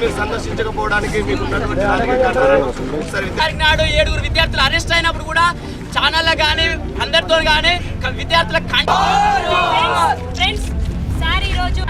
మీరు సందర్శించకపోవడానికి మీకు నాడు ఏడుగురు విద్యార్థులు అరెస్ట్ అయినప్పుడు కూడా ఛానళ్ళ కానీ అందరితో కానీ విద్యార్థుల ఫ్రెండ్స్ సార్ ఈ రోజు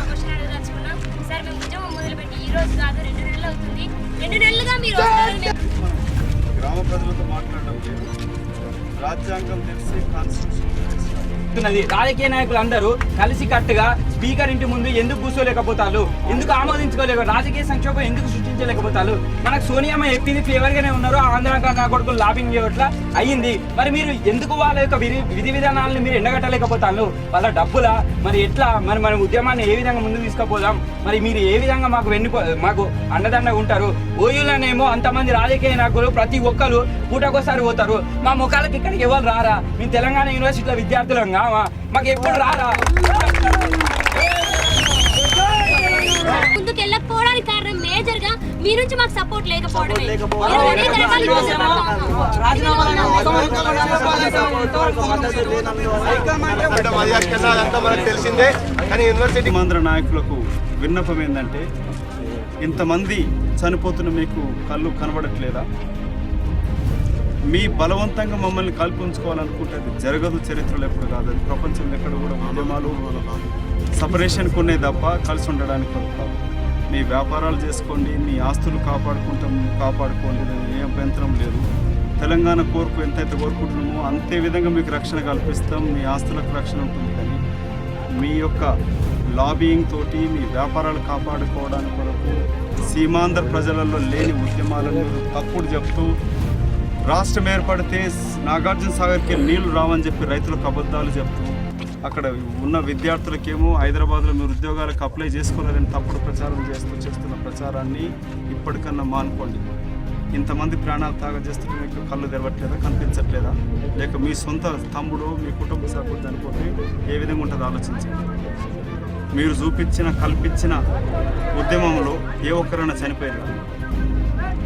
క్వశ్చన్ అడగదలుచుకున్నాం సార్ మేము ఉద్యమం మొదలుపెట్టి ఈ రోజు కాదు రెండు నెలలు అవుతుంది. రెండు నెలలుగా మీరు వస్తున్నారు. మేము గ్రామ ప్రజలతో మాట్లాడడం లేదు. రాజ్యాంగం తెలిసి కాన్స్టిట్యూషన్ రాజకీయ నాయకులు అందరూ కలిసి కట్టుగా స్పీకర్ ఇంటి ముందు ఎందుకు కూర్చోలేకపోతారు? ఎందుకు ఆమోదించుకోలేక రాజకీయ సంక్షోభం ఎందుకు సృష్టించలేకపోతారు? మనకు సోనియామ్మ చెప్పింది ఫేవర్ గానే ఉన్నారు ఆంధ్ర నా కొడుకు లాబింగ్ చేయట్ల అయ్యింది? మరి మీరు ఎందుకు వాళ్ళ యొక్క విధి విధి విధానాలను మీరు ఎండగట్టలేకపోతారు? వాళ్ళ డబ్బులా? మరి ఎట్లా? మరి మన ఉద్యమాన్ని ఏ విధంగా ముందుకు తీసుకుపోదాం? మరి మీరు ఏ విధంగా మాకు వెన్నుకో మాకు అండదండగా ఉంటారు? ఓయూలనేమో అంతమంది రాజకీయ నాయకులు ప్రతి ఒక్కరు పూటకోసారి పోతారు. మా ముఖాలకి ఇక్కడికి ఎవరు రారా? మేము తెలంగాణ యూనివర్సిటీలో విద్యార్థులం కావా మాకు ఎప్పుడు రారా? ముందుకు వెళ్ళకపోవడానికి కారణం మేజర్గా మీ నుంచి మాకు సపోర్ట్ లేకపోవడమే తెలిసిందే కానీ యూనివర్సిటీ ఆంధ్ర నాయకులకు విన్నపం ఏంటంటే ఇంతమంది చనిపోతున్న మీకు కళ్ళు కనబడట్లేదా మీ బలవంతంగా మమ్మల్ని కల్పించుకోవాలనుకుంటే అది జరగదు చరిత్రలో ఎప్పుడు కాదు. అది ప్రపంచంలో ఎక్కడ కూడా ఉద్యమాలు సపరేషన్కి ఉన్నాయి తప్ప కలిసి ఉండడానికి కాదు. మీ వ్యాపారాలు చేసుకోండి మీ ఆస్తులు కాపాడుకుంటాం కాపాడుకోండి ఏ అభ్యంతరం లేదు. తెలంగాణ కోరుకు ఎంతైతే కోరుకుంటున్నామో అంతే విధంగా మీకు రక్షణ కల్పిస్తాం మీ ఆస్తులకు రక్షణ ఉంటుంది కానీ మీ యొక్క లాబియింగ్ తోటి మీ వ్యాపారాలు కాపాడుకోవడానికి కొరకు సీమాంధ్ర ప్రజలలో లేని ఉద్యమాలను తప్పుడు చెప్తూ రాష్ట్రం ఏర్పడితే నాగార్జున సాగర్కి నీళ్ళు రావని చెప్పి రైతులకు అబద్ధాలు చెప్తూ అక్కడ ఉన్న విద్యార్థులకేమో హైదరాబాద్లో మీరు ఉద్యోగాలకు అప్లై చేసుకోలేదని తప్పుడు ప్రచారం చేస్తూ చేస్తున్న ప్రచారాన్ని ఇప్పటికన్నా మానుకోండి. ఇంతమంది ప్రాణాలు తాగజేస్తుంటే మీకు కళ్ళు తెరవట్లేదా కనిపించట్లేదా? లేక మీ సొంత తమ్ముడు మీ కుటుంబ సభ్యుడు చనిపోతే ఏ విధంగా ఉంటుందో ఆలోచించండి. మీరు చూపించిన కల్పించిన ఉద్యమంలో ఏ ఒక్కరైనా చనిపోయారు